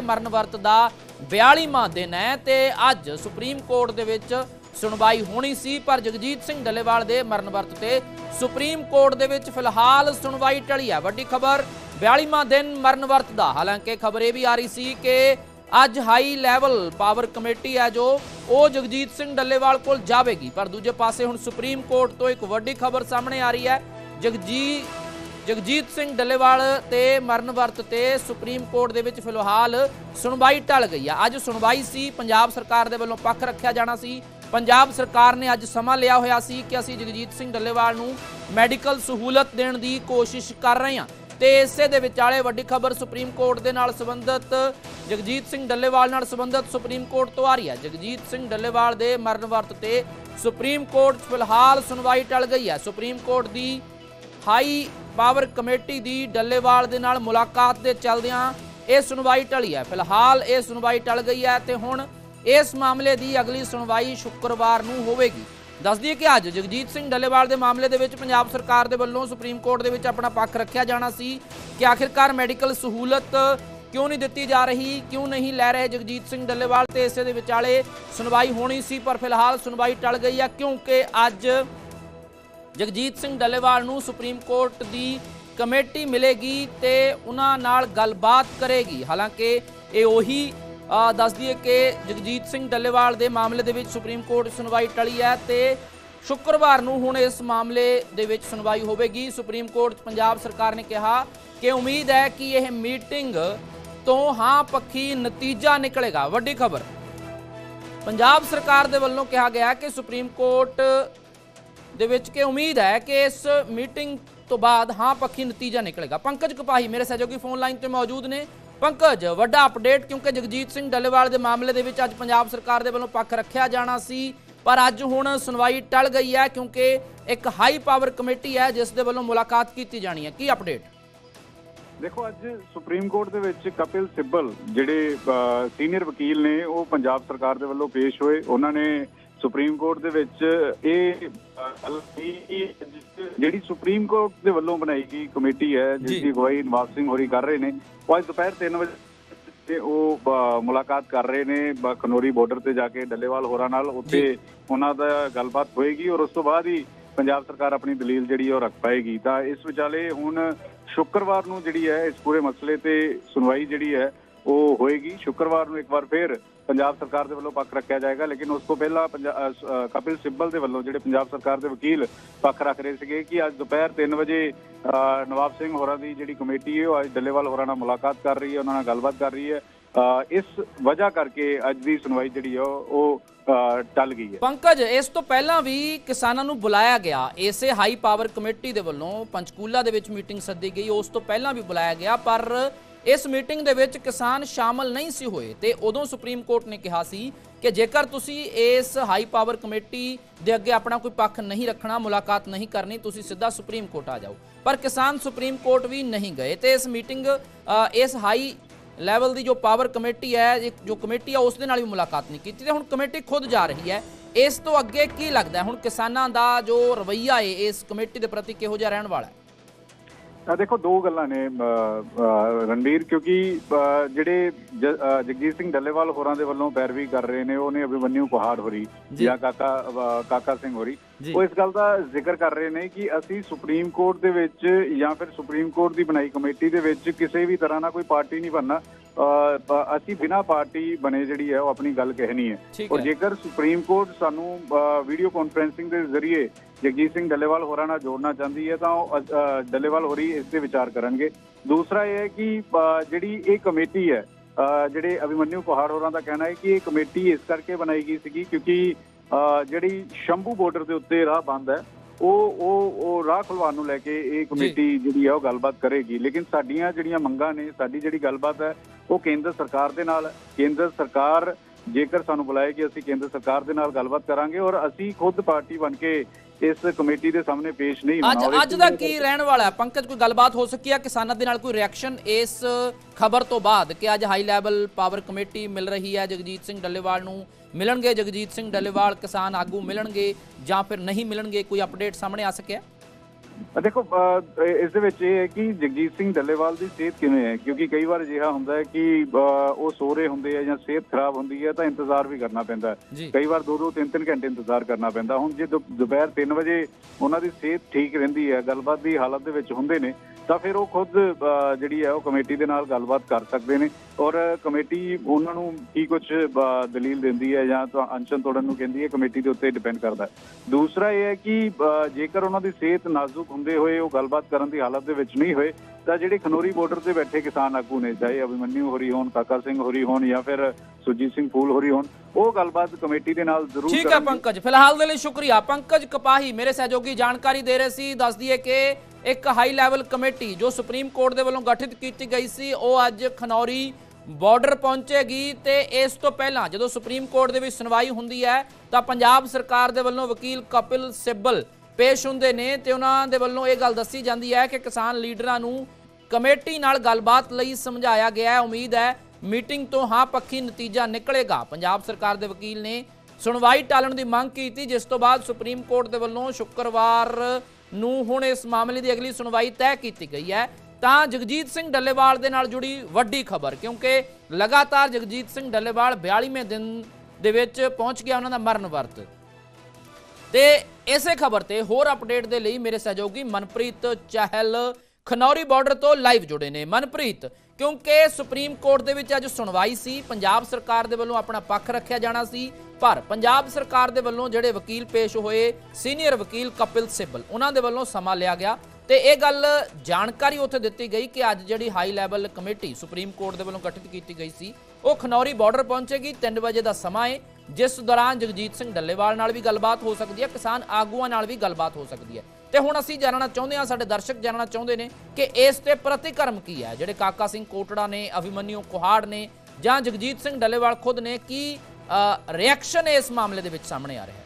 ਦੇ ਮਰਨ ਵਰਤ ਦਾ 42ਵਾਂ ਦਿਨ ਹੈ ਤੇ ਅੱਜ ਸੁਪਰੀਮ ਕੋਰਟ ਦੇ ਵਿੱਚ ਸੁਣਵਾਈ ਹੋਣੀ ਸੀ, ਪਰ ਜਗਜੀਤ ਸਿੰਘ ਡੱਲੇਵਾਲ ਦੇ ਮਰਨ ਵਰਤ ਤੇ ਸੁਪਰੀਮ ਕੋਰਟ ਦੇ ਵਿੱਚ ਫਿਲਹਾਲ ਸੁਣਵਾਈ ਟਲੀ ਹੈ। ਵੱਡੀ ਖਬਰ 42ਵਾਂ ਦਿਨ ਮਰਨ ਵਰਤ ਦਾ। ਹਾਲਾਂਕਿ ਖਬਰ ਇਹ ਵੀ ਆ ਰਹੀ ਸੀ ਕਿ ਅੱਜ ਹਾਈ ਲੈਵਲ ਪਾਵਰ ਕਮੇਟੀ ਹੈ ਜੋ ਉਹ ਜਗਜੀਤ ਸਿੰਘ ਡੱਲੇਵਾਲ ਕੋਲ ਜਾਵੇਗੀ। ਪਰ ਦੂਜੇ ਪਾਸੇ ਹੁਣ ਸੁਪਰੀਮ ਕੋਰਟ ਤੋਂ ਇੱਕ ਵੱਡੀ ਖਬਰ ਸਾਹਮਣੇ ਆ ਰਹੀ ਹੈ। ਜਗਜੀਤ ਜਗਜੀਤ ਸਿੰਘ ਡੱਲੇਵਾਲ ਤੇ ਮਰਨ ਵਰਤ ਤੇ ਸੁਪਰੀਮ ਕੋਰਟ ਦੇ ਵਿੱਚ ਫਿਲਹਾਲ ਸੁਣਵਾਈ ਟਲ ਗਈ ਹੈ ਅੱਜ ਸੁਣਵਾਈ ਸੀ, ਪੰਜਾਬ ਸਰਕਾਰ ਦੇ ਵੱਲੋਂ ਪੱਖ ਰੱਖਿਆ ਜਾਣਾ ਸੀ। ਪੰਜਾਬ ਸਰਕਾਰ ਨੇ ਅੱਜ ਸਮਾਂ ਲਿਆ ਹੋਇਆ ਸੀ ਕਿ ਅਸੀਂ ਜਗਜੀਤ ਸਿੰਘ ਡੱਲੇਵਾਲ ਨੂੰ ਮੈਡੀਕਲ ਸਹੂਲਤ ਦੇਣ ਦੀ ਕੋਸ਼ਿਸ਼ ਕਰ ਰਹੇ ਹਾਂ। ਤੇ ਇਸੇ ਦੇ ਵਿਚਾਲੇ ਵੱਡੀ ਖਬਰ ਸੁਪਰੀਮ ਕੋਰਟ ਦੇ ਨਾਲ ਸੰਬੰਧਿਤ, ਜਗਜੀਤ ਸਿੰਘ ਡੱਲੇਵਾਲ ਨਾਲ ਸੰਬੰਧਿਤ ਸੁਪਰੀਮ ਕੋਰਟ ਤੋਂ ਆ ਰਹੀ ਹੈ ਜਗਜੀਤ ਸਿੰਘ ਡੱਲੇਵਾਲ ਦੇ ਮਰਨ ਵਰਤ ਤੇ ਸੁਪਰੀਮ ਕੋਰਟ ਫਿਲਹਾਲ ਸੁਣਵਾਈ ਟਲ ਗਈ ਹੈ ਸੁਪਰੀਮ ਕੋਰਟ ਦੀ ਹਾਈ ਪਾਵਰ ਕਮੇਟੀ ਦੀ ਡੱਲੇਵਾਲ ਦੇ ਨਾਲ ਮੁਲਾਕਾਤ ਦੇ ਚਲਦਿਆਂ ਇਹ ਸੁਣਵਾਈ ਟਲੀ ਹੈ। ਫਿਲਹਾਲ ਇਹ ਸੁਣਵਾਈ ਟਲ ਗਈ ਹੈ ਤੇ ਹੁਣ ਇਸ ਮਾਮਲੇ ਦੀ ਅਗਲੀ ਸੁਣਵਾਈ ਸ਼ੁੱਕਰਵਾਰ ਨੂੰ ਹੋਵੇਗੀ। ਦੱਸ ਦਈਏ ਕਿ ਅੱਜ ਜਗਜੀਤ ਸਿੰਘ ਡੱਲੇਵਾਲ ਦੇ ਮਾਮਲੇ ਦੇ ਵਿੱਚ ਪੰਜਾਬ ਸਰਕਾਰ ਦੇ ਵੱਲੋਂ ਸੁਪਰੀਮ ਕੋਰਟ ਦੇ ਵਿੱਚ ਆਪਣਾ ਪੱਖ ਰੱਖਿਆ ਜਾਣਾ ਸੀ ਕਿ ਆਖਿਰਕਾਰ ਮੈਡੀਕਲ ਸਹੂਲਤ ਕਿਉਂ ਨਹੀਂ ਦਿੱਤੀ ਜਾ ਰਹੀ, ਕਿਉਂ ਨਹੀਂ ਲੈ ਰਹੇ ਜਗਜੀਤ ਸਿੰਘ ਡੱਲੇਵਾਲ ਤੇ ਇਸੇ ਦੇ ਵਿਚਾਲੇ ਸੁਣਵਾਈ ਹੋਣੀ ਸੀ, ਪਰ ਫਿਲਹਾਲ ਸੁਣਵਾਈ ਟਲ ਗਈ ਹੈ ਕਿਉਂਕਿ ਅੱਜ ਜਗਜੀਤ ਸਿੰਘ ਡੱਲੇਵਾਲ ਨੂੰ ਸੁਪਰੀਮ ਕੋਰਟ ਦੀ ਕਮੇਟੀ ਮਿਲੇਗੀ ਤੇ ਉਹਨਾਂ ਨਾਲ ਗੱਲਬਾਤ ਕਰੇਗੀ। ਹਾਲਾਂਕਿ ਇਹ ਉਹੀ ਅ, ਦੱਸ ਦਈਏ ਕਿ ਜਗਜੀਤ ਸਿੰਘ ਡੱਲੇਵਾਲ ਦੇ ਮਾਮਲੇ ਦੇ ਵਿੱਚ ਸੁਪਰੀਮ ਕੋਰਟ ਸੁਣਵਾਈ ਟਲੀ ਹੈ ਤੇ ਸ਼ੁੱਕਰਵਾਰ ਨੂੰ ਹੁਣ ਇਸ ਮਾਮਲੇ ਦੇ ਵਿੱਚ ਸੁਣਵਾਈ ਹੋਵੇਗੀ। ਸੁਪਰੀਮ ਕੋਰਟ ਪੰਜਾਬ ਸਰਕਾਰ ਨੇ ਕਿਹਾ ਕਿ ਉਮੀਦ ਹੈ ਕਿ ਇਹ ਮੀਟਿੰਗ ਤੋਂ ਹਾਂ ਪੱਖੀ ਨਤੀਜਾ ਨਿਕਲੇਗਾ। ਵੱਡੀ ਖਬਰ ਪੰਜਾਬ ਸਰਕਾਰ ਦੇ ਵੱਲੋਂ ਕਿਹਾ ਗਿਆ ਕਿ ਸੁਪਰੀਮ ਕੋਰਟ ਦੇ ਵਿੱਚ ਕਿ ਉਮੀਦ ਹੈ ਕਿ ਇਸ ਮੀਟਿੰਗ ਤੋਂ ਬਾਅਦ ਹਾਂ ਪੱਖੀ ਨਤੀਜਾ ਨਿਕਲੇਗਾ। ਪੰਕਜ ਕਪਾਹੀ ਮੇਰੇ ਸਹਿਯੋਗੀ ਫੋਨ ਲਾਈਨ ਤੇ ਮੌਜੂਦ ਨੇ। ਪੰਕਜ, ਵੱਡਾ ਅਪਡੇਟ ਕਿਉਂਕਿ ਜਗਜੀਤ ਸਿੰਘ ਡੱਲੇਵਾਲ ਦੇ ਮਾਮਲੇ ਦੇ ਵਿੱਚ ਅੱਜ ਪੰਜਾਬ ਸਰਕਾਰ ਦੇ ਵੱਲੋਂ ਪੱਖ ਰੱਖਿਆ ਜਾਣਾ ਸੀ, ਪਰ ਅੱਜ ਹੁਣ ਸੁਣਵਾਈ ਟਲ ਗਈ ਹੈ ਕਿਉਂਕਿ ਇੱਕ ਹਾਈ ਪਾਵਰ ਕਮੇਟੀ ਹੈ ਜਿਸ ਦੇ ਵੱਲੋਂ ਮੁਲਾਕਾਤ ਕੀਤੀ ਜਾਣੀ ਹੈ। ਕੀ ਅਪਡੇਟ? ਦੇਖੋ, ਅੱਜ ਸੁਪਰੀਮ ਕੋਰਟ ਦੇ ਵਿੱਚ ਕਪਿਲ ਸਿੱਬਲ ਜਿਹੜੇ ਸੀਨੀਅਰ ਵਕੀਲ ਨੇ, ਉਹ ਪੰਜਾਬ ਸਰਕਾਰ ਦੇ ਵੱਲੋਂ ਪੇਸ਼ ਹੋਏ। ਉਹਨਾਂ ਨੇ ਸੁਪਰੀਮ ਕੋਰਟ ਦੇ ਵਿੱਚ ਇਹ ਜਿਹੜੀ ਸੁਪਰੀਮ ਕੋਰਟ ਦੇ ਵੱਲੋਂ ਬਣਾਈ ਗਈ ਕਮੇਟੀ ਹੈ ਜਿਸ ਦੀ ਅਗਵਾਈ ਨਵਾਬ ਸਿੰਘ ਹੋਰੀ ਕਰ ਰਹੇ ਨੇ ਉਹ ਅੱਜ ਦੁਪਹਿਰ 3 ਵਜੇ ਤੇ ਉਹ ਮੁਲਾਕਾਤ ਕਰ ਰਹੇ ਨੇ ਖਨੌਰੀ ਬਾਰਡਰ ਤੇ ਜਾ ਕੇ ਡੱਲੇਵਾਲ ਹੋਰਾਂ ਨਾਲ ਉੱਥੇ ਉਹਨਾਂ ਦਾ ਗੱਲਬਾਤ ਹੋਏਗੀ ਔਰ ਉਸ ਤੋਂ ਬਾਅਦ ਹੀ ਪੰਜਾਬ ਸਰਕਾਰ ਆਪਣੀ ਦਲੀਲ ਜਿਹੜੀ ਉਹ ਰੱਖ ਪਾਏਗੀ। ਤਾਂ ਇਸ ਵਿਚਾਲੇ ਹੁਣ ਸ਼ੁੱਕਰਵਾਰ ਨੂੰ ਜਿਹੜੀ ਹੈ ਇਸ ਪੂਰੇ ਮਸਲੇ ਤੇ ਸੁਣਵਾਈ ਜਿਹੜੀ ਹੈ ਉਹ ਹੋਏਗੀ। ਸ਼ੁੱਕਰਵਾਰ ਨੂੰ ਇੱਕ ਵਾਰ ਫਿਰ ਪੰਜਾਬ ਸਰਕਾਰ ਦੇ ਵੱਲੋਂ ਪੱਖ ਰੱਖਿਆ ਜਾਏਗਾ, ਲੇਕਿਨ ਉਸ ਤੋਂ ਪਹਿਲਾਂ ਕਪਿਲ ਸਿੱਬਲ ਦੇ ਵੱਲੋਂ ਜਿਹੜੇ ਪੰਜਾਬ ਸਰਕਾਰ ਦੇ ਵਕੀਲ ਪੱਖ ਰੱਖ ਰਹੇ ਸੀਗੇ ਕਿ ਅੱਜ ਦੁਪਹਿਰ 3 ਵਜੇ ਨਵਾਬ ਸਿੰਘ ਹੋਰਾਂ ਦੀ ਜਿਹੜੀ ਕਮੇਟੀ ਹੈ, ਉਹ ਅੱਜ ਡੱਲੇਵਾਲ ਹੋਰਾਂ ਨਾਲ ਮੁਲਾਕਾਤ ਕਰ ਰਹੀ ਹੈ, ਉਹਨਾਂ ਨਾਲ ਗੱਲਬਾਤ ਕਰ ਰਹੀ ਹੈ। ਅਹ, ਇਸ ਵਜ੍ਹਾ ਕਰਕੇ ਅੱਜ ਦੀ ਸੁਣਵਾਈ ਜਿਹੜੀ ਆ ਉਹ, ਅਹ, ਟਲ ਗਈ ਹੈ। ਪੰਕਜ, ਇਸ ਤੋਂ ਪਹਿਲਾਂ ਵੀ ਕਿਸਾਨਾਂ ਨੂੰ ਬੁਲਾਇਆ ਗਿਆ। ਇਸੇ ਹਾਈ ਪਾਵਰ ਕਮੇਟੀ ਦੇ ਵੱਲੋਂ ਪੰਚਕੂਲਾ ਦੇ ਵਿੱਚ ਮੀਟਿੰਗ ਸੱਦੀ ਗਈ। ਉਸ ਤੋਂ ਪਹਿਲਾਂ ਵੀ ਬੁਲਾਇਆ ਗਿਆ, ਪਰ ਇਸ ਮੀਟਿੰਗ ਦੇ ਵਿੱਚ ਕਿਸਾਨ ਸ਼ਾਮਲ ਨਹੀਂ ਸੀ ਹੋਏ ਤੇ ਉਦੋਂ ਸੁਪਰੀਮ ਕੋਰਟ ਨੇ ਕਿਹਾ ਸੀ ਕਿ ਜੇਕਰ ਤੁਸੀਂ ਇਸ ਹਾਈ ਪਾਵਰ ਕਮੇਟੀ ਦੇ ਅੱਗੇ ਆਪਣਾ ਕੋਈ ਪੱਖ ਨਹੀਂ ਰੱਖਣਾ, ਮੁਲਾਕਾਤ ਨਹੀਂ ਕਰਨੀ, ਤੁਸੀਂ ਸਿੱਧਾ ਸੁਪਰੀਮ ਕੋਰਟ ਆ ਜਾਓ। ਪਰ ਕਿਸਾਨ ਸੁਪਰੀਮ ਕੋਰਟ ਵੀ ਨਹੀਂ ਗਏ ਤੇ ਇਸ ਮੀਟਿੰਗ ਇਸ ਹਾਈ ਲੈਵਲ ਦੀ ਜੋ ਪਾਵਰ ਕਮੇਟੀ ਹੈ ਜੋ ਕਮੇਟੀ ਹੈ ਉਸ ਦੇ ਨਾਲ ਵੀ ਮੁਲਾਕਾਤ ਨਹੀਂ ਕੀਤੀ ਤੇ ਹੁਣ ਕਮੇਟੀ ਖੁਦ ਜਾ ਰਹੀ ਹੈ। ਇਸ ਤੋਂ ਅੱਗੇ ਕੀ ਲੱਗਦਾ ਹੁਣ ਕਿਸਾਨਾਂ ਦਾ ਜੋ ਰਵੱਈਆ ਹੈ ਇਸ ਕਮੇਟੀ ਦੇ ਪ੍ਰਤੀ ਕਿਹੋ ਜਿਹਾ ਰਹਿਣ ਵਾਲਾ ਹੈ? ਦੇਖੋ ਦੋ ਗੱਲਾਂ ਨੇ ਰਣਬੀਰ ਕਿਉਂਕਿ ਜਿਹੜੇ ਜਗਜੀਤ ਸਿੰਘ ਡੱਲੇਵਾਲ ਹੋਰਾਂ ਦੇ ਵੱਲੋਂ ਪੈਰਵੀ ਕਰ ਰਹੇ ਨੇ ਉਹਨੇ ਅਭਿਮਨਿਊ ਕੁਹਾੜ ਹੋਰੀ ਜੀ। ਕਾਕਾ ਕਾਕਾ ਸਿੰਘ ਹੋਰੀ। ਉਹ ਇਸ ਗੱਲ ਦਾ ਜ਼ਿਕਰ ਕਰ ਰਹੇ ਨੇ ਕਿ ਅਸੀਂ ਸੁਪਰੀਮ ਕੋਰਟ ਦੇ ਵਿੱਚ ਜਾਂ ਫਿਰ ਸੁਪਰੀਮ ਕੋਰਟ ਦੀ ਬਣਾਈ ਕਮੇਟੀ ਦੇ ਵਿੱਚ ਕਿਸੇ ਵੀ ਤਰ੍ਹਾਂ ਨਾਲ ਕੋਈ ਪਾਰਟੀ ਨਹੀਂ ਬਣਨਾ। ਅਸੀਂ ਬਿਨਾਂ ਪਾਰਟੀ ਬਣੇ ਜਿਹੜੀ ਹੈ ਉਹ ਆਪਣੀ ਗੱਲ ਕਹਿਣੀ ਹੈ। ਔਰ ਜੇਕਰ ਸੁਪਰੀਮ ਕੋਰਟ ਸਾਨੂੰ ਵੀਡੀਓ ਕਾਨਫਰੈਂਸਿੰਗ ਦੇ ਜ਼ਰੀਏ ਜਗਜੀਤ ਸਿੰਘ ਡੱਲੇਵਾਲ ਹੋਰਾਂ ਨਾਲ ਜੋੜਨਾ ਚਾਹੁੰਦੀ ਹੈ ਤਾਂ ਉਹ ਡੱਲੇਵਾਲ ਹੋਰੀ ਇਸ ਤੇ ਵਿਚਾਰ ਕਰਨਗੇ। ਦੂਸਰਾ ਇਹ ਹੈ ਕਿ ਜਿਹੜੀ ਇਹ ਕਮੇਟੀ ਹੈ ਜਿਹੜੇ ਅਭਿਮਨਿਊ ਕੁਹਾੜ ਹੋਰਾਂ ਦਾ ਕਹਿਣਾ ਹੈ ਕਿ ਇਹ ਕਮੇਟੀ ਇਸ ਕਰਕੇ ਬਣਾਈ ਗਈ ਸੀਗੀ ਕਿਉਂਕਿ ਜਿਹੜੀ ਸ਼ੰਭੂ ਬਾਰਡਰ ਦੇ ਉੱਤੇ ਰਾਹ ਬੰਦ ਹੈ ਉਹ ਉਹ ਉਹ ਰਾਹ ਖੁਲਵਾਉਣ ਨੂੰ ਲੈ ਕੇ ਇਹ ਕਮੇਟੀ ਜਿਹੜੀ ਹੈ ਉਹ ਗੱਲਬਾਤ ਕਰੇਗੀ। ਲੇਕਿਨ ਸਾਡੀਆਂ ਜਿਹੜੀਆਂ ਮੰਗਾਂ ਨੇ ਸਾਡੀ ਜਿਹੜੀ ਗੱਲਬਾਤ ਹੈ ਉਹ ਕੇਂਦਰ ਸਰਕਾਰ ਦੇ ਨਾਲ ਕੇਂਦਰ ਸਰਕਾਰ ਜੇਕਰ ਸਾਨੂੰ ਬੁਲਾਏ ਕਿ ਅਸੀਂ ਕੇਂਦਰ ਸਰਕਾਰ ਦੇ ਨਾਲ ਗੱਲਬਾਤ ਕਰਾਂਗੇ ਔਰ ਅਸੀਂ ਖੁਦ ਪਾਰਟੀ ਬਣ ਕੇ ਇਸ ਕਮੇਟੀ ਦੇ ਸਾਹਮਣੇ ਪੇਸ਼ ਨਹੀਂ ਅੱਜ ਹੋਣਾ। ਅੱਜ ਇਸ ਦਾ ਕੀ ਰਹਿਣ ਵਾਲਾ ਹੈ? ਪੰਕਜ ਕੋਈ ਗੱਲਬਾਤ ਹੋ ਸਕੀ ਹੈ ਕਿਸਾਨਾਂ ਦੇ ਨਾਲ ਕੋਈ ਰਿਐਕਸ਼ਨ ਇਸ ਖਬਰ ਤੋਂ ਬਾਅਦ ਕਿ ਅੱਜ ਹਾਈ ਲੈਵਲ ਪਾਵਰ ਕਮੇਟੀ ਮਿਲ ਰਹੀ ਹੈ? ਜਗਜੀਤ ਸਿੰਘ ਡੱਲੇਵਾਲ ਨੂੰ ਮਿਲਣਗੇ? ਜਗਜੀਤ ਸਿੰਘ ਡੱਲੇਵਾਲ ਕਿਸਾਨ ਆਗੂ ਮਿਲਣਗੇ ਜਾਂ ਫਿਰ ਨਹੀਂ ਮਿਲਣਗੇ? ਕੋਈ ਅਪਡੇਟ ਸਾਹਮਣੇ ਆ ਸਕਿਆ? ਦੇਖੋ ਇਸ ਦੇ ਵਿੱਚ ਇਹ ਹੈ ਕਿ ਜਗਜੀਤ ਸਿੰਘ ਡੱਲੇਵਾਲ ਦੀ ਸਿਹਤ ਕਿਵੇਂ ਹੈ? ਕਿਉਂਕਿ ਕਈ ਵਾਰ ਅਜਿਹਾ ਹੁੰਦਾ ਹੈ ਕਿ ਉਹ ਸੋ ਰਹੇ ਹੁੰਦੇ ਆ ਜਾਂ ਸਿਹਤ ਖਰਾਬ ਹੁੰਦੀ ਹੈ ਤਾਂ ਇੰਤਜ਼ਾਰ ਵੀ ਕਰਨਾ ਪੈਂਦਾ ਕਈ ਵਾਰ 2-2 3-3 ਘੰਟੇ ਇੰਤਜ਼ਾਰ ਕਰਨਾ ਪੈਂਦਾ। ਹੁਣ ਜੇ ਦੁਪਹਿਰ 3 ਵਜੇ ਉਹਨਾਂ ਦੀ ਸਿਹਤ ਠੀਕ ਰਹਿੰਦੀ ਹੈ ਗੱਲਬਾਤ ਦੀ ਹਾਲਤ ਦੇ ਵਿੱਚ ਹੁੰਦੇ ਨੇ ਤਾਂ ਫਿਰ ਉਹ ਖੁਦ ਜਿਹੜੀ ਹੈ ਉਹ ਕਮੇਟੀ ਦੇ ਨਾਲ ਗੱਲਬਾਤ ਕਰ ਸਕਦੇ ਨੇ ਔਰ ਕਮੇਟੀ ਉਹਨਾਂ ਨੂੰ ਕੀ ਕੁਝ ਦਲੀਲ ਦਿੰਦੀ ਹੈ ਜਾਂ ਤਾਂ ਅਨਸ਼ਨ ਤੋੜਨ ਨੂੰ ਕਹਿੰਦੀ ਹੈ ਕਮੇਟੀ ਦੇ ਉੱਤੇ ਡਿਪੈਂਡ ਕਰਦਾ ਹੈ ਦੂਸਰਾ ਇਹ ਹੈ ਕਿ ਜੇਕਰ ਉਹਨਾਂ ਦੀ ਸਿਹਤ ਨਾਜ਼ੁਕ ਹੁੰਦੇ ਹੋਏ ਉਹ ਗੱਲਬਾਤ ਕਰਨ ਦੀ ਹਾਲਤ ਦੇ ਵਿੱਚ ਨਹੀਂ ਹੋਏ ਤਾਂ ਜਿਹੜੇ ਖਨੋਰੀ ਬਾਰਡਰ ਤੇ ਬੈਠੇ ਕਿਸਾਨ ਆਗੂ ਨੇ ਚਾਹੇ ਅਭਿਮਨਿਊ ਹੋਰੀ ਹੋਣ ਕਾਕਾ ਸਿੰਘ ਹੋਰੀ ਹੋਣ ਜਾਂ ਫਿਰ ਸੁਰਜੀਤ ਸਿੰਘ ਫੂਲ ਹੋਰੀ ਹੋਣ ਉਹ ਗੱਲਬਾਤ ਕਮੇਟੀ ਦੇ ਨਾਲ ਜ਼ਰੂਰ ਠੀਕ ਹੈ। ਪੰਕਜ ਫਿਲਹਾਲ ਦੇ ਲਈ ਸ਼ੁਕਰੀਆ ਪੰਕਜ ਕਪਾਹੀ ਮੇਰੇ ਸਹਿਯੋਗੀ ਜਾਣਕਾਰੀ ਦੇ ਰਹੇ ਸੀ ਦੱਸ ਦਈਏ ਕਿ ਇੱਕ ਹਾਈ ਲੈਵਲ ਕਮੇਟੀ ਜੋ ਸੁਪਰੀਮ ਕੋਰਟ ਦੇ ਵੱਲੋਂ ਗਠਿਤ ਕੀਤੀ ਗਈ ਸੀ, ਉਹ ਅੱਜ ਖਨੌਰੀ ਬਾਰਡਰ ਪਹੁੰਚੇਗੀ ਤੇ ਇਸ ਤੋਂ ਪਹਿਲਾਂ ਜਦੋਂ ਸੁਪਰੀਮ ਕੋਰਟ ਦੇ ਵਿੱਚ ਸੁਣਵਾਈ ਹੁੰਦੀ ਹੈ, ਤਾਂ ਪੰਜਾਬ ਸਰਕਾਰ ਦੇ ਵੱਲੋਂ ਵਕੀਲ ਕਪਿਲ ਸਿੱਬਲ ਪੇਸ਼ ਹੁੰਦੇ ਨੇ ਤੇ ਉਹਨਾਂ ਦੇ ਵੱਲੋਂ ਇਹ ਗੱਲ ਦੱਸੀ ਜਾਂਦੀ ਹੈ ਕਿ ਕਿਸਾਨ ਲੀਡਰਾਂ ਨੂੰ ਕਮੇਟੀ ਨਾਲ ਗੱਲਬਾਤ ਲਈ ਸਮਝਾਇਆ ਗਿਆ ਹੈ। ਉਮੀਦ ਹੈ ਮੀਟਿੰਗ ਤੋਂ ਹਾਂ ਪੱਖੀ ਨਤੀਜਾ ਨਿਕਲੇਗਾ। ਪੰਜਾਬ ਸਰਕਾਰ ਦੇ ਵਕੀਲ ਨੇ ਸੁਣਵਾਈ ਟਾਲਣ ਦੀ ਮੰਗ ਕੀਤੀ, ਜਿਸ ਤੋਂ ਬਾਅਦ ਸੁਪਰੀਮ ਕੋਰਟ ਦੇ ਵੱਲੋਂ ਸ਼ੁੱਕਰਵਾਰ ਨੂੰ ਹੁਣ ਇਸ ਮਾਮਲੇ ਦੀ ਅਗਲੀ ਸੁਣਵਾਈ ਤੈਅ ਕੀਤੀ ਗਈ ਹੈ। ਤਾਂ ਜਗਜੀਤ ਸਿੰਘ ਡੱਲੇਵਾਲ ਦੇ ਨਾਲ ਜੁੜੀ ਵੱਡੀ ਖਬਰ, ਕਿਉਂਕਿ ਲਗਾਤਾਰ ਜਗਜੀਤ ਸਿੰਘ ਡੱਲੇਵਾਲ 42ਵੇਂ ਦਿਨ ਦੇ ਵਿੱਚ ਪਹੁੰਚ ਗਿਆ ਉਹਨਾਂ ਦਾ ਮਰਨ ਵਰਤ। ਤੇ ਇਸੇ ਖਬਰ ਤੇ ਹੋਰ ਅਪਡੇਟ ਦੇ ਲਈ ਮੇਰੇ ਸਹਿਯੋਗੀ ਮਨਪ੍ਰੀਤ ਚਾਹਲ ਖਨੌਰੀ ਬਾਰਡਰ ਤੋਂ ਲਾਈਵ ਜੁੜੇ ਨੇ। ਮਨਪ੍ਰੀਤ, ਕਿਉਂਕਿ ਸੁਪਰੀਮ ਕੋਰਟ ਦੇ ਵਿੱਚ ਅੱਜ ਸੁਣਵਾਈ ਸੀ, ਪੰਜਾਬ ਸਰਕਾਰ ਦੇ ਵੱਲੋਂ ਆਪਣਾ ਪੱਖ ਰੱਖਿਆ ਜਾਣਾ ਸੀ ਪਰ ਪੰਜਾਬ ਸਰਕਾਰ ਦੇ ਵੱਲੋਂ ਜਿਹੜੇ ਵਕੀਲ ਪੇਸ਼ ਹੋਏ, ਸੀਨੀਅਰ ਵਕੀਲ ਕਪਿਲ ਸਿੱਬਲ, ਉਹਨਾਂ ਦੇ ਵੱਲੋਂ ਸਮਾਂ ਲਿਆ ਗਿਆ ਤੇ ਇਹ ਗੱਲ ਜਾਣਕਾਰੀ ਉੱਥੇ ਦਿੱਤੀ ਗਈ ਕਿ ਅੱਜ ਜਿਹੜੀ high level committee supreme court ਦੇ ਵੱਲੋਂ ਗਠਿਤ ਕੀਤੀ ਗਈ ਸੀ, ਉਹ ਖਨੌਰੀ ਬਾਰਡਰ ਪਹੁੰਚੇਗੀ 3 ਵਜੇ ਦਾ ਸਮਾਂ ਹੈ ਜਿਸ ਦੌਰਾਨ ਜਗਜੀਤ ਸਿੰਘ ਡੱਲੇਵਾਲ ਨਾਲ ਵੀ ਗੱਲਬਾਤ ਹੋ ਸਕਦੀ ਹੈ, ਕਿਸਾਨ ਆਗੂਆਂ ਨਾਲ ਵੀ ਗੱਲਬਾਤ ਹੋ ਸਕਦੀ ਹੈ। ਤੇ ਹੁਣ ਅਸੀਂ ਜਾਣਨਾ ਚਾਹੁੰਦੇ ਹਾਂ, ਸਾਡੇ ਦਰਸ਼ਕ ਜਾਣਨਾ ਚਾਹੁੰਦੇ ਨੇ ਕਿ ਇਸ ਤੇ ਪ੍ਰਤੀਕਰਮ ਕੀ ਹੈ? ਜਿਹੜੇ ਕਾਕਾ ਸਿੰਘ ਕੋਟੜਾ ਨੇ ਅਭਿਮਨਿਊ ਕੁਹਾੜ ਨੇ ਜਾਂ ਜਗਜੀਤ ਸਿੰਘ ਡੱਲੇਵਾਲ ਖੁਦ ਨੇ, ਕੀ ਰਿਐਕਸ਼ਨ ਇਸ ਮਾਮਲੇ ਦੇ ਵਿੱਚ ਸਾਹਮਣੇ ਆ ਰਿਹਾ ਹੈ।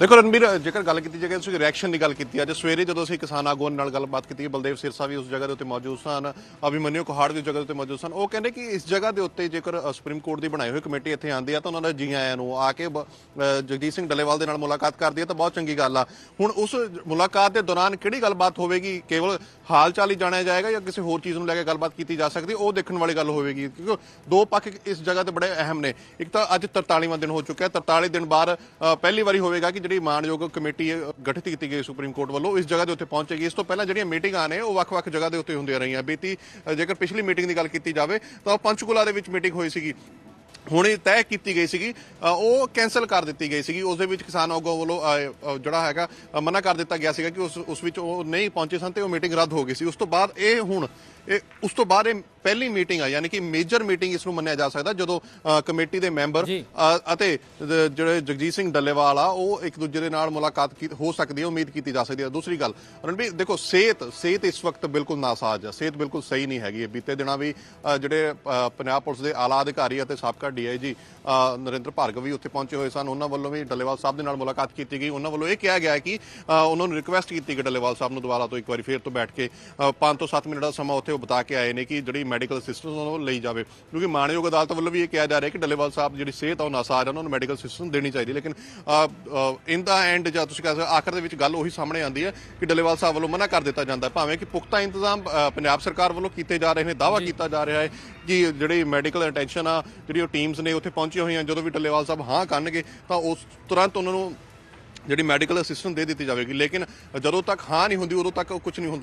ਦੇਖੋ ਰਣਬੀਰ, ਜੇਕਰ ਗੱਲ ਕੀਤੀ ਜਾਵੇ, ਤੁਸੀਂ ਰਿਐਕਸ਼ਨ ਦੀ ਗੱਲ ਕੀਤੀ ਅੱਜ ਸਵੇਰੇ ਜਦੋਂ ਅਸੀਂ ਕਿਸਾਨ ਆਗੂਆਂ ਨਾਲ ਗੱਲਬਾਤ ਕੀਤੀ ਬਲਦੇਵ ਸਿਰਸਾ ਵੀ ਉਸ ਜਗ੍ਹਾ ਦੇ ਉੱਤੇ ਮੌਜੂਦ ਸਨ ਅਭਿਮਨਿਊ ਕੁਹਾੜ ਵੀ ਉਸ ਜਗ੍ਹਾ ਦੇ ਉੱਤੇ ਮੌਜੂਦ ਸਨ, ਉਹ ਕਹਿੰਦੇ ਕਿ ਇਸ ਜਗ੍ਹਾ ਦੇ ਉੱਤੇ ਜੇਕਰ ਸੁਪਰੀਮ ਕੋਰਟ ਦੀ ਬਣਾਈ ਹੋਈ ਕਮੇਟੀ ਇੱਥੇ ਆਉਂਦੀ ਆ, ਤਾਂ ਉਹਨਾਂ ਦਾ ਜੀ ਆਇਆਂ ਨੂੰ ਆ ਕੇ ਜਗਦੀਸ਼ ਸਿੰਘ ਡੱਲੇਵਾਲ ਦੇ ਨਾਲ ਮੁਲਾਕਾਤ ਕਰਦੀ ਹੈ ਤਾਂ ਬਹੁਤ ਚੰਗੀ ਗੱਲ ਆ। ਹੁਣ ਉਸ ਮੁਲਾਕਾਤ ਦੇ ਦੌਰਾਨ ਕਿਹੜੀ ਗੱਲਬਾਤ ਹੋਵੇਗੀ? ਕੇਵਲ ਹਾਲ ਚਾਲ ਹੀ ਜਾਣਿਆ ਜਾਏਗਾ ਜਾਂ ਕਿਸੇ ਹੋਰ ਚੀਜ਼ ਨੂੰ ਲੈ ਕੇ ਗੱਲਬਾਤ ਕੀਤੀ ਜਾ ਸਕਦੀ? ਉਹ ਦੇਖਣ ਵਾਲੀ ਗੱਲ ਹੋਵੇਗੀ, ਕਿਉਂਕਿ ਦੋ ਪੱਖ ਇਸ ਜਗ੍ਹਾ ਤੇ ਬੜੇ ਅਹਿਮ ਨੇ। ਇੱਕ ਤਾਂ ਅੱਜ 43ਵਾਂ ਦਿਨ ਹੋ ਚੁੱਕਿਆ ਹੈ 43 ਦਿਨ ਬਾਅਦ ਪਹਿਲੀ ਵਾਰੀ ਹੋਵੇਗਾ ਕਿ ਜਿਹੜੀ ਮਾਨਯੋਗ ਕਮੇਟੀ ਗਠਿਤ ਕੀਤੀ ਗਈ ਸੁਪਰੀਮ ਕੋਰਟ ਵੱਲੋਂ, ਇਸ ਜਗ੍ਹਾ ਦੇ ਉੱਤੇ ਪਹੁੰਚੇਗੀ ਇਸ ਤੋਂ ਪਹਿਲਾਂ ਜਿਹੜੀਆਂ ਮੀਟਿੰਗਾਂ ਨੇ, ਉਹ ਵੱਖ-ਵੱਖ ਜਗ੍ਹਾ ਦੇ ਉੱਤੇ ਹੁੰਦੀਆਂ ਰਹੀਆਂ। ਬੀਤੀ ਜੇਕਰ ਪਿਛਲੀ ਮੀਟਿੰਗ ਦੀ ਗੱਲ ਕੀਤੀ ਜਾਵੇ, ਤਾਂ ਉਹ ਪੰਚਕੂਲਾ ਦੇ ਵਿੱਚ ਮੀਟਿੰਗ ਹੋਈ ਸੀਗੀ। ਹੁਣ ਤੈਅ ਕੀਤੀ ਗਈ ਸੀਗੀ ਉਹ ਕੈਨਸਲ ਕਰ ਦਿੱਤੀ ਗਈ ਸੀਗੀ। ਉਸ ਦੇ ਵਿੱਚ ਕਿਸਾਨ ਆਗੂ ਵੱਲੋਂ ਜਿਹੜਾ ਹੈਗਾ ਮਨਾ ਕਰ ਦਿੱਤਾ ਗਿਆ ਸੀਗਾ ਕਿ ਉਸ ਉਸ ਵਿੱਚ ਉਹ ਨਹੀਂ ਪਹੁੰਚੇ ਸਨ ਤੇ ਉਹ ਮੀਟਿੰਗ ਰੱਦ ਹੋ ਗਈ ਸੀ। ਉਸ ਤੋਂ ਬਾਅਦ ਇਹ ਹੁਣ ਇਹ ਉਸ ਤੋਂ ਬਾਅਦ ਇਹ ਪਹਿਲੀ ਮੀਟਿੰਗ ਆ ਯਾਨੀ ਕਿ ਮੇਜਰ ਮੀਟਿੰਗ ਇਸ ਨੂੰ ਮੰਨਿਆ ਜਾ ਸਕਦਾ ਜਦੋਂ ਕਮੇਟੀ ਦੇ ਮੈਂਬਰ ਅਤੇ ਜਿਹੜੇ ਜਗਜੀਤ ਸਿੰਘ ਡੱਲੇਵਾਲ ਆ ਉਹ ਇੱਕ ਦੂਜੇ ਦੇ ਨਾਲ ਮੁਲਾਕਾਤ ਹੋ ਸਕਦੀ ਹੈ ਉਮੀਦ ਕੀਤੀ ਜਾ ਸਕਦੀ ਹੈ। ਦੂਸਰੀ ਗੱਲ ਰਣਬੀਰ ਦੇਖੋ ਸਿਹਤ ਸਿਹਤ ਇਸ ਵਕਤ ਬਿਲਕੁਲ ਨਾਸਾਜ਼ ਹੈ। ਸਿਹਤ ਬਿਲਕੁਲ ਸਹੀ ਨਹੀਂ ਹੈਗੀ। ਬੀਤੇ ਦਿਨਾਂ ਵੀ ਜਿਹੜੇ ਪੰਜਾਬ ਪੁਲਿਸ ਦੇ ਆਲਾ ਅਧਿਕਾਰੀ ਅਤੇ ਸਾਬਕਾ ਡੀਆਈਜੀ ਨਰਿੰਦਰ ਭਾਰਗਵ ਵੀ ਉੱਥੇ ਪਹੁੰਚੇ ਹੋਏ ਸਨ। ਉਹਨਾਂ ਵੱਲੋਂ ਵੀ ਡੱਲੇਵਾਲ ਸਾਹਿਬ ਦੇ ਨਾਲ ਮੁਲਾਕਾਤ ਕੀਤੀ ਗਈ। ਉਹਨਾਂ ਵੱਲੋਂ ਇਹ ਕਿਹਾ ਗਿਆ ਹੈ ਕਿ ਉਹਨਾਂ ਨੂੰ ਰਿਕੁਐਸਟ ਕੀਤੀ ਗਈ ਡੱਲੇਵਾਲ ਸਾਹਿਬ ਨੂੰ ਦੁਬਾਰਾ ਤੋਂ ਇੱਕ ਵਾਰੀ ਫੇਰ ਤੋਂ ਬੈਠ ਕੇ। 5 ਤੋਂ 7 ਮਿੰਟ ਦਾ ਸਮਾਂ ਉੱਥੇ ਉਹ ਬਤਾ ਕੇ ਆਏ ਨੇ ਕਿ ਜਿਹੜੀ ਮੈਡੀਕਲ ਅਸਿਸਟੈਂਸ ਉਹਨਾਂ ਨੂੰ ਲਈ ਜਾਵੇ। ਕਿਉਂਕਿ ਮਾਣਯੋਗ ਅਦਾਲਤ ਵੱਲੋਂ ਵੀ ਇਹ ਕਿਹਾ ਜਾ ਰਿਹਾ ਕਿ ਡੱਲੇਵਾਲ ਸਾਹਿਬ ਜਿਹੜੀ ਸਿਹਤ ਆ ਉਹ ਨਾਸਾਜ਼ ਉਹਨਾਂ ਨੂੰ ਮੈਡੀਕਲ ਅਸਿਸਟੈਂਸ ਦੇਣੀ ਚਾਹੀਦੀ ਲੇਕਿਨ ਇਨ ਦਾ ਐਂਡ ਜਾਂ ਤੁਸੀਂ ਕਹ ਸਕਦੇ ਹੋ, ਆਖਰ ਦੇ ਵਿੱਚ ਗੱਲ ਉਹੀ ਸਾਹਮਣੇ ਆਉਂਦੀ ਹੈ ਕਿ ਡੱਲੇਵਾਲ ਸਾਹਿਬ ਵੱਲੋਂ ਮਨਾ ਕਰ ਦਿੱਤਾ ਜਾਂਦਾ। ਭਾਵੇਂ ਕਿ ਪੁਖਤਾ ਇੰਤਜ਼ਾਮ ਪੰਜਾਬ ਸਰਕਾਰ ਵੱਲੋਂ ਕੀਤੇ ਜਾ ਰਹੇ ਨੇ ਦਾਵਾ ਕੀਤਾ ਜਾ ਰਿਹਾ ਹੈ ਕਿ ਜਿਹੜੀ ਮੈਡੀਕਲ ਅਟੈਂਸ਼ਨ ਆ ਜਿਹੜੀ ਉਹ ਟੀਮਸ ਨੇ ਉੱਥੇ ਪਹੁੰਚੀਆਂ ਹੋਈਆਂ, ਜਦੋਂ ਵੀ ਡੱਲੇਵਾਲ ਸਾਹਿਬ ਹਾਂ ਕਰਨਗੇ, ਤਾਂ ਉਸ ਤੁਰੰਤ ਉਹਨਾਂ ਨੂੰ ਜਿਹੜੀ ਮੈਡੀਕਲ ਅਸਿਸਟੈਂਟ ਦੇ ਦਿੱਤੀ ਜਾਵੇਗੀ। ਲੇਕਿਨ ਜਦੋਂ ਤੱਕ ਹਾਂ ਨਹੀਂ ਹੁੰਦੀ, ਉਦੋਂ ਤੱਕ ਕੁਝ ਨਹੀਂ ਹੁੰਦਾ।